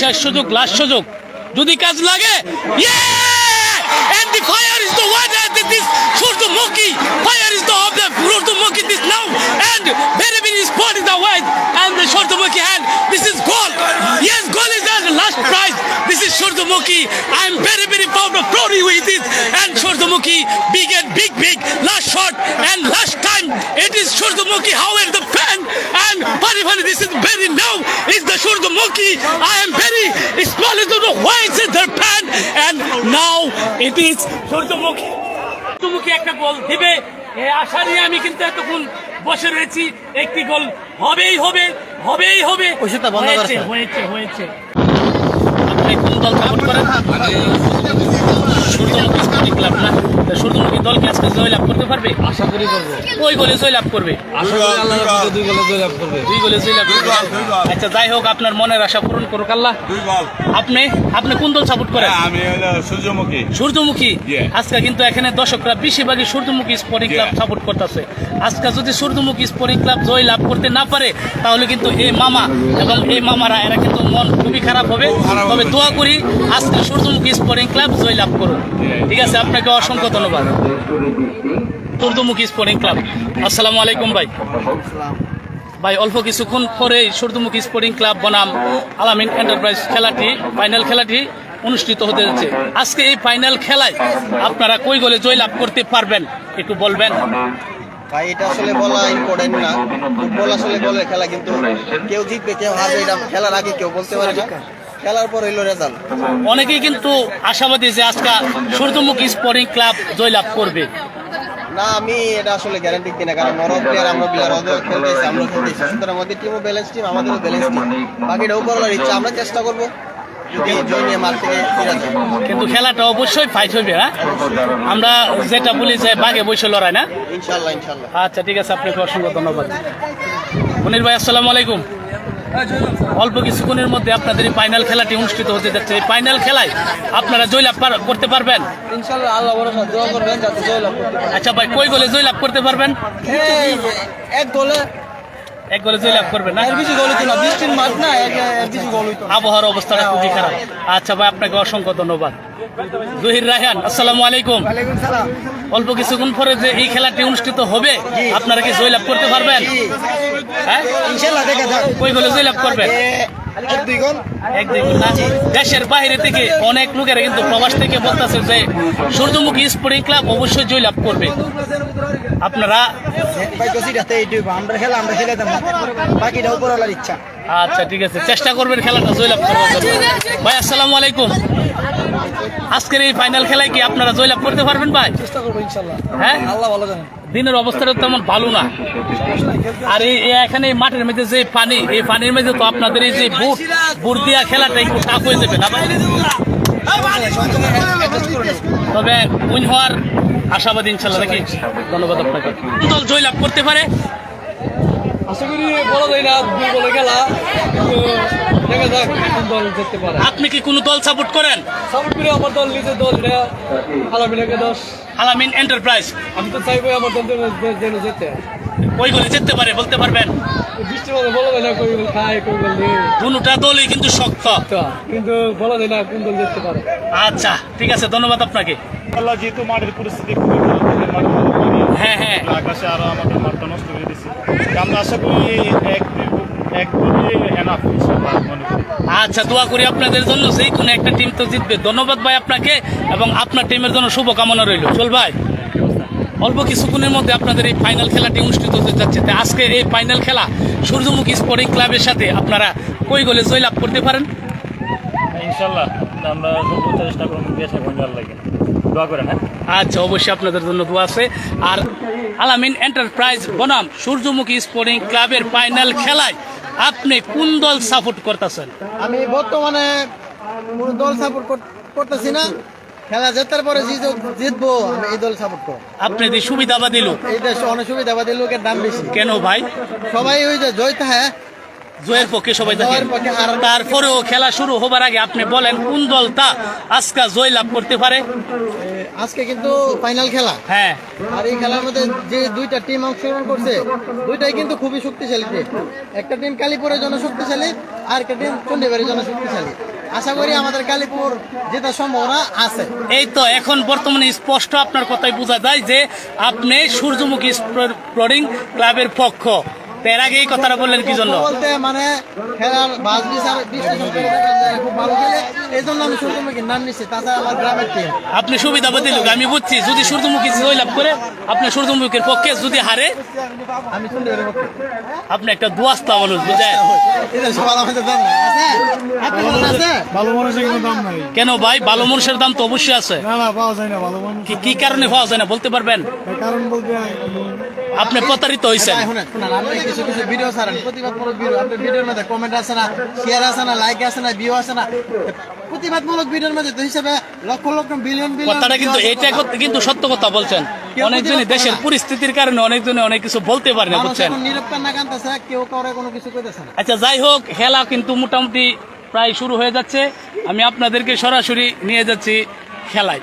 শেষ সুযোগ লাস্ট সুযোগ। যদি কাজ লাগে fire is the at this. Shoot the monkey. Fire is the problem. Shoot the monkey this now. And Benjamin is pointing the wide. And the short the monkey hand. This is goal. Yes, goal is the last prize. This is short the monkey. I'm very, very proud of glory with this. And short the monkey. Big and big, big. Last shot. And last time. It is short the monkey. How is the fan? And funny, funny. This is very now. It's the short the monkey. I am very small. I don't know why it's in their pan. And now it is short the monkey. সূর্যমুখী একটা goal দিবে। এই আশা নিয়ে আমি কিন্তু এতক্ষণ বসে রয়েছি। একটি গোল হবেই হবে হবেই হবে। হয়েছে হয়েছে হয়েছে। আপনি কোন দল সাপোর্ট করেন? সূর্যমুখী স্পোর্টিং ক্লাব না সূর্যমুখী দল কি আজকে জয়লাভ করতে পারবে? আশা করি করব। ওই গোলে জয়লাভ করবে? আশা করি আল্লাহ দুই গোলে জয়লাভ করবে। দুই গোলে জয়লাভ আচ্ছা যাই হোক আপনার মনের আশা পূরণ করুক আল্লাহ। দুই বল আপনি আপনি কোন দল সাপোর্ট করেন? আমি হলো সূর্যমুখী। সূর্যমুখী? আজকে কিন্তু এখানে দর্শকরা বেশিরভাগই সূর্যমুখী স্পোর্টিং ক্লাব সাপোর্ট করতেছে। আজকে যদি সূর্যমুখী স্পোর্টিং ক্লাব জয় লাভ করতে না পারে তাহলে কিন্তু এই মামা এবং এই মামারা এরা কিন্তু মন খুবই খারাপ হবে। তবে দোয়া করি আজকে সূর্যমুখী স্পোর্টিং ক্লাব জয় লাভ করুন ঠিক আছে আপনাকে অসংখ্য ধন্যবাদ। সূর্যমুখী স্পোর্টিং ক্লাব আসসালামু আলাইকুম ভাই। ভাই অল্প কিছুক্ষণ পরে সূর্যমুখী স্পোর্টিং ক্লাব বনাম আলামিন এন্টারপ্রাইজ খেলাটি ফাইনাল খেলাটি অনুষ্ঠিত হতে যাচ্ছে। আজকে এই ফাইনাল খেলায় আপনারা কই গোলে জয়লাভ করতে পারবেন একটু বলবেন? ভাই এটা আসলে বলা ইম্পর্টেন্ট না। ফুটবল আসলে বলে খেলা কিন্তু কেউ জিতবে কেউ হারবে এটা খেলার আগে কেউ বলতে পারে না। খেলার পর হইল রেজাল্ট অনেকেই কিন্তু আশাবাদী যে আজকে সূর্যমুখী স্পোর্টিং ক্লাব জয় লাভ করবে। না আমি এটা আসলে গ্যারান্টি দিই না কারণ ওরাও প্লেয়ার আমরা প্লেয়ার ওদের খেলতেছি আমরা খেলতেছি। সুতরাং আমাদের টিমও ব্যালেন্স টিম আমাদেরও ব্যালেন্স টিম বাকিটা উপরওয়ালার ইচ্ছা আমরা চেষ্টা করব। যদি জয় নিয়ে মাঠ থেকে ফিরে যায় কিন্তু খেলাটা অবশ্যই ফাইট হবে হ্যাঁ? আমরা যেটা বলি যে বাঘে বসে লড়াই না? ইনশাল্লাহ ইনশাল্লাহ। আচ্ছা ঠিক আছে আপনাকে অসংখ্য ধন্যবাদ। মনির ভাই আসসালামু আলাইকুম। অল্প কিছুক্ষণের মধ্যে আপনাদের এই ফাইনাল খেলাটি অনুষ্ঠিত হতে যাচ্ছে। এই ফাইনাল খেলায় আপনারা জয়লাভ করতে পারবেন? আচ্ছা ভাই কই গোলে জয়লাভ করতে পারবেন? এক গোলে। এক গোলে জয়লাভ করবেন না? এর বেশি গোল হইতো না বৃষ্টির না এর এর বেশি গোল হইতো আবহাওয়ার অবস্থাটা খুবই খারাপ। আচ্ছা ভাই আপনাকে অসংখ্য ধন্যবাদ। জহির রায়হান আসসালামু আলাইকুম। অল্প কিছুক্ষণ পরে যে এই খেলাটি অনুষ্ঠিত হবে আপনারা কি জয়লাভ করতে পারবেন? হ্যাঁ? জয়লাভ করবেন? দেশের বাইরে থেকে অনেক লোকেরা কিন্তু প্রবাস থেকে বলতেছে যে সূর্যমুখী স্পোর্টিং ক্লাব অবশ্যই জয়লাভ করবে। আপনারা? ইচ্ছা। আচ্ছা ঠিক আছে। চেষ্টা করবেন খেলাটা জয়লাভ করার জন্য। ভাই আসসালামু আলাইকুম। আজকের এই ফাইনাল খেলায় কি আপনারা জয়লাভ করতে পারবেন ভাই? চেষ্টা করব ইনশাল্লাহ। হ্যাঁ? আল্লাহ ভালো জানেন দিনের অবস্থাটা তেমন ভালো না। আর এই এখানে মাঠের মধ্যে যে পানি এই পানির মধ্যে তো আপনাদের এই যে বুট বুট দিয়া খেলাটা একটু টাফ হয়ে যাবে না ভাই? তবে উইন হওয়ার আশাবাদী ইনশাল্লাহ নাকি? ধন্যবাদ আপনাকে। দল জয়লাভ করতে পারে? আশা করি বলা যায় না খেলা। আপনি কি কোনো দল সাপোর্ট করেন? সাপোর্ট করি আমার দল নিজের দল এটা আলামিনাকে দশ। আলামিন এন্টারপ্রাইজ আমি তো চাইব আমার দল যেন যেতে ওই গোলে জিততে পারে বলতে পারবেন? বলা যায় না কই গোল খায় কই গোল দুটা দলই কিন্তু শক্ত। কিন্তু বলা যায় না কোন দল জিততে পারে। আচ্ছা ঠিক আছে ধন্যবাদ আপনাকে। আল্লাহ যেহেতু মাঠের পরিস্থিতি খুবই ভালো। হ্যাঁ হ্যাঁ। আকাশে আরও আমাদের মাঠটা নষ্ট করে দিচ্ছে আমরা আশা করি এক আচ্ছা দোয়া করি আপনাদের জন্য যেই কোনো একটা টিম তো জিতবে। ধন্যবাদ ভাই আপনাকে এবং আপনার টিমের জন্য শুভকামনা রইল। চল ভাই অল্প কিছুক্ষণের মধ্যে আপনাদের এই ফাইনাল খেলাটি অনুষ্ঠিত হতে যাচ্ছে। তা আজকে এই ফাইনাল খেলা সূর্যমুখী স্পোর্টিং ক্লাবের সাথে আপনারা কই গোলে জয়লাভ করতে পারেন? ইনশাআল্লাহ আমরা চেষ্টা করব দেশে লাগে। দোয়া করেন হ্যাঁ? আচ্ছা অবশ্যই আপনাদের জন্য দোয়া আছে। আর আলামিন এন্টারপ্রাইজ বনাম সূর্যমুখী স্পোর্টিং ক্লাবের ফাইনাল খেলায় আপনি কোন দল সাপোর্ট করতেছেন? আমি বর্তমানে কোন দল সাপোর্ট করতেছি না। খেলা জেতার পরে যে জিতবো আমি এই দল সাপোর্ট করব। আপনি যে সুবিধাবাদী লোক। এই দেশে অনেক সুবিধা দিলো লোকের দাম বেশি। কেন ভাই? সবাই ওই যে জয়তা থাকে জয়ের পক্ষে সবাই পক্ষে। তারপরেও খেলা শুরু হবার আগে আপনি বলেন কোন দলটা আজকে জয় লাভ করতে পারে? আজকে কিন্তু ফাইনাল খেলা। হ্যাঁ। আর এই খেলার মধ্যে যে দুইটা টিম অংশগ্রহণ করছে দুইটাই কিন্তু খুবই শক্তিশালী টিম একটা টিম কালীপুরের জন্য শক্তিশালী আর একটা টিম চন্ডীবাড়ির জন্য শক্তিশালী। আশা করি আমাদের কালীপুর জেতার সম্ভাবনা আছে। এই তো এখন বর্তমানে স্পষ্ট আপনার কথাই বোঝা যায় যে আপনি সূর্যমুখী স্পোর্টিং ক্লাবের পক্ষ। এর আগে এই কথাটা বললেন কি জন্য? বলতে মানে খেলার বাস বিচার বিশ্লেষণ করে খুব ভালো খেলে এই জন্য আমি সূর্যমুখীর নাম নিচ্ছি তাছাড়া আমার গ্রামের টিম আপনি সুবিধাবাদী লোক আমি বুঝছি যদি সূর্যমুখী জয় লাভ করে আপনি সূর্যমুখীর পক্ষে যদি হারে আমি চন্ডীবাড়ির পক্ষে আপনি একটা দুয়াস্তা মানুষ বুঝেন? এটা সবার আমাদের দাম নাই। আছে? ভালো মানুষের কোনো দাম নাই। কেন ভাই ভালো মানুষের দাম তো অবশ্যই আছে। না না পাওয়া যায় না ভালো মানুষ কি কি কারণে পাওয়া যায় না বলতে পারবেন? কারণ বলতে আপনি প্রতারিত হয়েছেন কিছু কিছু ভিডিও ছাড়েন। প্রতিবাদমূলক ভিডিও আপনার ভিডিওর মধ্যে কমেন্ট আছে না শেয়ার আছে না লাইক আছে না ভিউ আছে না। প্রতিবাদমূলক ভিডিওর মধ্যে তো হিসাবে লক্ষ লক্ষ বিলিয়ন বিলিয়ন কথাটা কিন্তু এটা কিন্তু সত্য কথা বলছেন। অনেকজনই দেশের পরিস্থিতির কারণে অনেকজনে অনেক কিছু বলতে পারে না বুঝছেন? কেউ কোনো কিছু কইতেছে না। আচ্ছা যাই হোক খেলা কিন্তু মোটামুটি প্রায় শুরু হয়ে যাচ্ছে। আমি আপনাদেরকে সরাসরি নিয়ে যাচ্ছি খেলায়!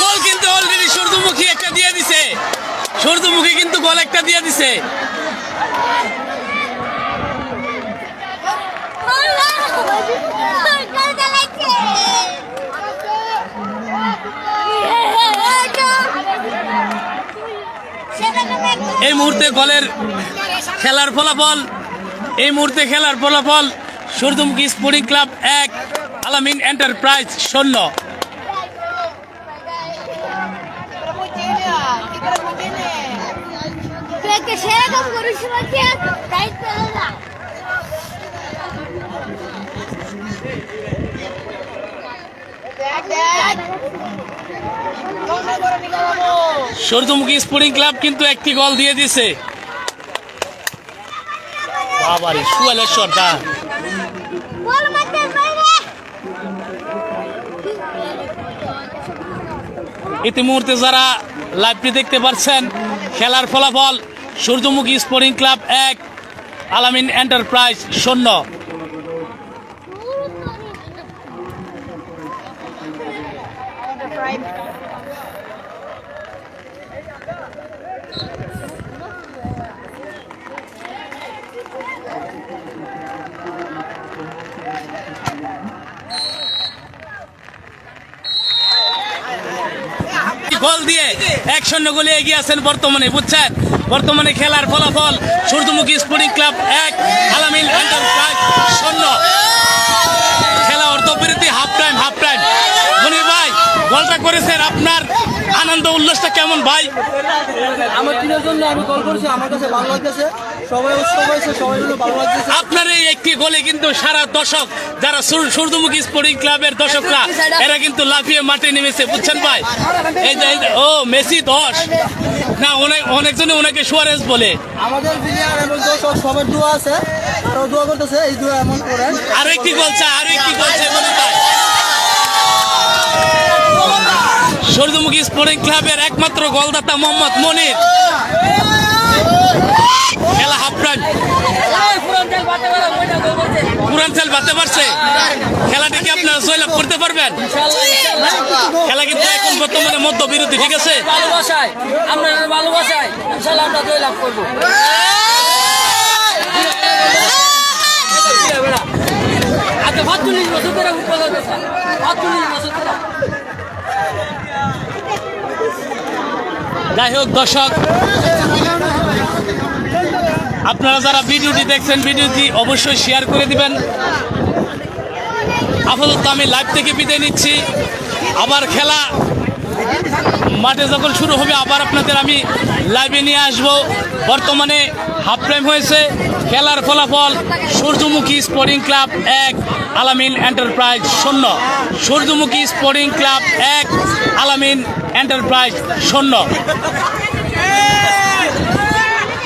গোল কিন্তু অলরেডি সূর্যমুখী একটা দিয়ে দিছে। সূর্যমুখী কিন্তু গোল একটা দিয়ে দিছে। এই মুহূর্তে গোলের খেলার ফলাফল, এই মুহূর্তে খেলার ফলাফল। সূর্যমুখী স্পোর্টিং ক্লাব এক আলামিন এন্টারপ্রাইজ শূন্য। সূর্যমুখী স্পোর্টিং ক্লাব কিন্তু একটি গোল দিয়ে দিয়েছে বাবারে সুয়ালেশ্বর দা বল মারতে বাইরে ইতিমুহূর্তে যারা লাইভটি দেখতে পাচ্ছেন খেলার ফলাফল সূর্যমুখী স্পোর্টিং ক্লাব এক আলামিন এন্টারপ্রাইজ শূন্য। গোল দিয়ে এক শূন্য গোলে এগিয়ে আছেন বর্তমানে বুঝছেন? বর্তমানে খেলার ফলাফল সূর্যমুখী স্পোর্টিং ক্লাব এক আলামিন এন্টারপ্রাইজ শূন্য। খেলা অর্ধবিরতি half time half time Moni ভাই গোলটা করেছেন আপনার আনন্দ উল্লাসটা কেমন ভাই? আমার টিমের জন্য আমি কল করেছি আমার কাছে ভালো লাগতেছে সবাই উৎসব হয়েছে সবাই ভালো লাগতেছে আপনার একটি গোলে কিন্তু সারা দর্শক যারা সূর্যমুখী স্পোর্টিং ক্লাবের দর্শকরা এরা কিন্তু লাফিয়ে মাঠে নেমেছে বুঝছেন ভাই? এই যে ও মেসি দশ। না অনেক অনেকজনে ওনাকে সুয়ারেজ বলে। আমাদের প্লেয়ার এবং দর্শক সবার দোয়া আছে আরও দোয়া করতেছে এই দোয়া এমন করেন। আরও একটি গোল চাই আরও একটি গোল চাই ভাই। সূর্যমুখী স্পোর্টিং ক্লাবের একমাত্র গোলদাতা মোহাম্মদ মনির। খেলা হাফ টাইম পুরাঞ্চল বাতে পারছে? খেলাটা কি আপনারা জয়লাভ করতে পারবেন? খেলা কিন্তু এখন বর্তমানে মধ্য বিরতি ঠিক আছে? ভালোবাসায় আমরা ভালোবাসায় ইনশাল্লাহ আমরা জয় লাভ আচ্ছা পাঁচচল্লিশ বছর ধরে ফুটবল হতেছে বছর ধরে। যাই হোক দর্শক আপনারা যারা ভিডিওটি দেখছেন, ভিডিওটি অবশ্যই শেয়ার করে দিবেন। আপাতত আমি লাইভ থেকে বিদায় নিচ্ছি। আবার খেলা মাঠে যখন শুরু হবে, আবার আপনাদের আমি লাইভে নিয়ে আসব। বর্তমানে হাফ টাইম হয়েছে। খেলার ফলাফল সূর্যমুখী স্পোর্টিং ক্লাব এক আলামিন এন্টারপ্রাইজ শূন্য। সূর্যমুখী স্পোর্টিং ক্লাব এক আলামিন এন্টারপ্রাইজ শূন্য।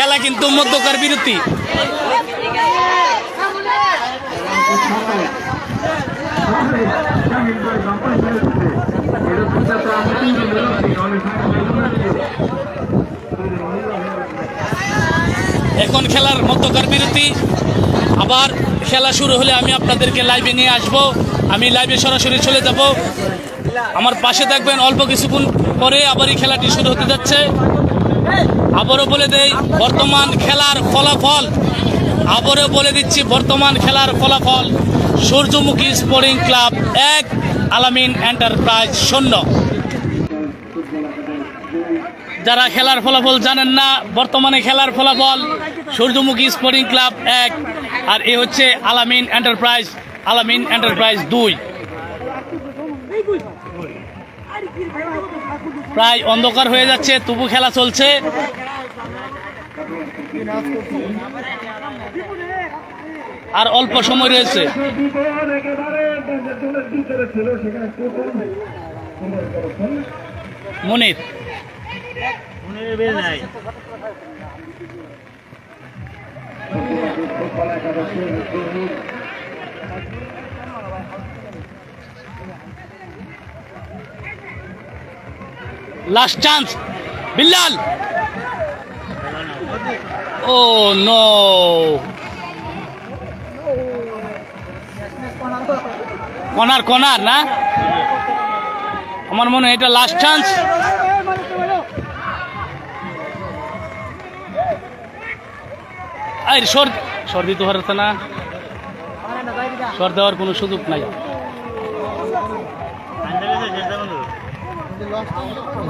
খেলা কিন্তু মধ্যকার বিরতি। এখন খেলার মধ্যকার বিরতি। আবার খেলা শুরু হলে আমি আপনাদেরকে লাইভে নিয়ে আসব। আমি লাইভে সরাসরি চলে যাব। আমার পাশে থাকবেন অল্প কিছুক্ষণ পরে আবার এই খেলাটি শুরু হতে যাচ্ছে। আবারও বলে দেই, বর্তমান খেলার ফলাফল। আবারও বলে দিচ্ছি, বর্তমান খেলার ফলাফল সূর্যমুখী স্পোর্টিং ক্লাব এক, আলামিন এন্টারপ্রাইজ শূন্য। যারা খেলার ফলাফল জানেন না, বর্তমানে খেলার ফলাফল সূর্যমুখী স্পোর্টিং ক্লাব এক, আর এ হচ্ছে আলামিন এন্টারপ্রাইজ আলামিন এন্টারপ্রাইজ দুই। প্রায় অন্ধকার হয়ে যাচ্ছে তবু খেলা চলছে। আর অল্প সময় রয়েছে। মনির। লাস্ট চান্স বিল্লাল ও নো কনার কনার না আমার মনে হয় এটা লাস্ট চান্স এই সর সর না। সর দেওয়ার কোনো সুযোগ নাই।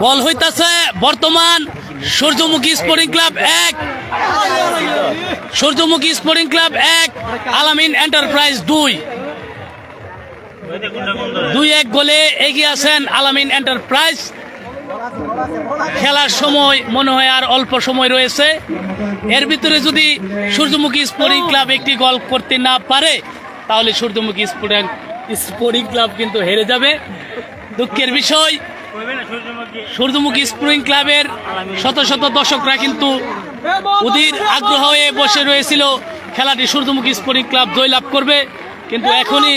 বল হইতাছে বর্তমান সূর্যমুখী স্পোর্টিং ক্লাব এক, সূর্যমুখী স্পোর্টিং ক্লাব এক, আলামিন এন্টারপ্রাইজ দুই। দুই এক গোলে এগিয়ে আছেন আলামিন এন্টারপ্রাইজ খেলার সময় মনে হয় আর অল্প সময় রয়েছে। এর ভিতরে যদি সূর্যমুখী স্পোর্টিং ক্লাব একটি গোল করতে না পারে, তাহলে সূর্যমুখী স্পোর্টিং স্পোর্টিং ক্লাব কিন্তু হেরে যাবে। দুঃখের বিষয় সূর্যমুখী স্প্রিং ক্লাবের শত শত দর্শকরা কিন্তু অধীর আগ্রহ হয়ে বসে রয়েছিল। খেলাটি সূর্যমুখী স্পোর্টিং ক্লাব জয়লাভ করবে। কিন্তু এখনই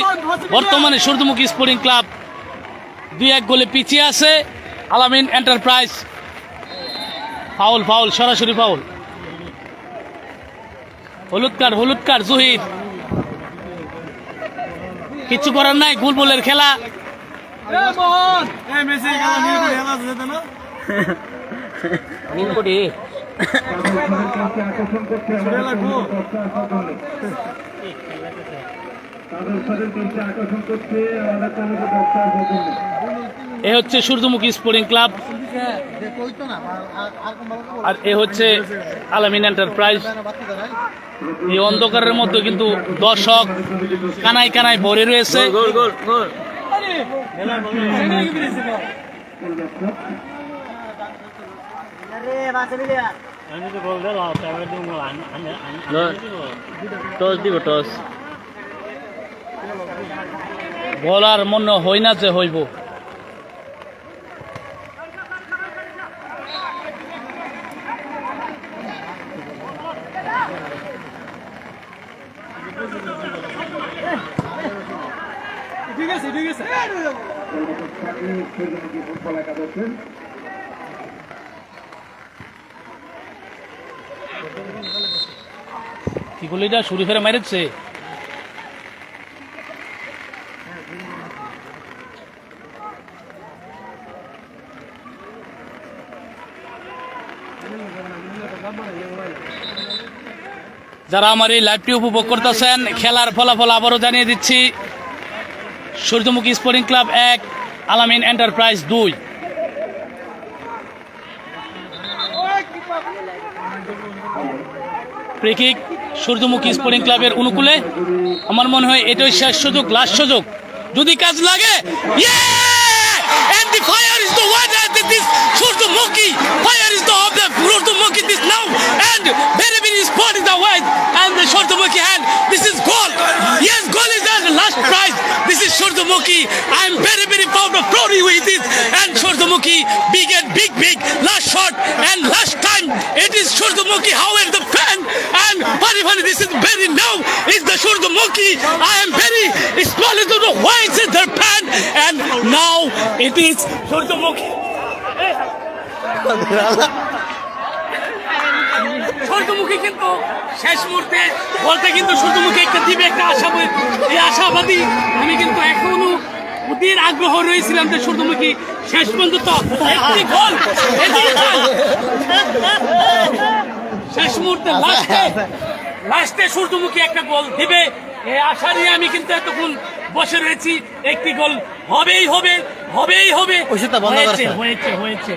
বর্তমানে সূর্যমুখী স্পোর্টিং ক্লাব দুই এক গোলে পিছিয়ে আছে। আলামিন এন্টারপ্রাইজ। ফাউল ফাউল, সরাসরি ফাউল। হলুদ কার্ড হলুদ কার্ড জহির। কিছু করার নাই গুলবুলের খেলা। এ হচ্ছে সূর্যমুখী স্পোর্টিং ক্লাব আর এ হচ্ছে আলামিন এন্টারপ্রাইজ এই অন্ধকারের মধ্যে কিন্তু দর্শক কানায় কানায় ভরে রয়েছে। দিব বলার মনে হয় না যে হইব কি করলি এটা শুরু ফেরে মেরেছে? যারা আমার এই লাইভটি উপভোগ করতেছেন, খেলার ফলাফল আবারও জানিয়ে দিচ্ছি। সূর্যমুখী স্পোর্টিং ক্লাব এক আলামিন এন্টারপ্রাইজ দুই। প্রেকিক সূর্যমুখী স্পোর্টিং ক্লাবের অনুকূলে। আমার মনে হয় এটাই শেষ সুযোগ লাস্ট সুযোগ। যদি কাজ লাগে Surjomukhi hand Surdumuki I am very very proud of proud with this and Surdumuki big and big big last shot and last time it is Surdumuki however the fan and funny funny this is very now is the Surdumuki I am very small into the white in their pan and now it is Surdumuki সূর্যমুখী কিন্তু শেষ মুহূর্তে বলতে কিন্তু সূর্যমুখী একটা দিবে একটা আশাবাদী। এই আশাবাদী আমি কিন্তু এখনও ওদের আগ্রহ রয়েছিলাম যে সূর্যমুখী শেষ পর্যন্ত একটি গোল শেষ মুহূর্তে লাস্টে লাস্টে সূর্যমুখী একটা গোল দিবে। এই আশা নিয়ে আমি কিন্তু এতক্ষণ বসে রয়েছি। একটি গোল হবেই হবে হবেই হবে। হয়েছে হয়েছে হয়েছে।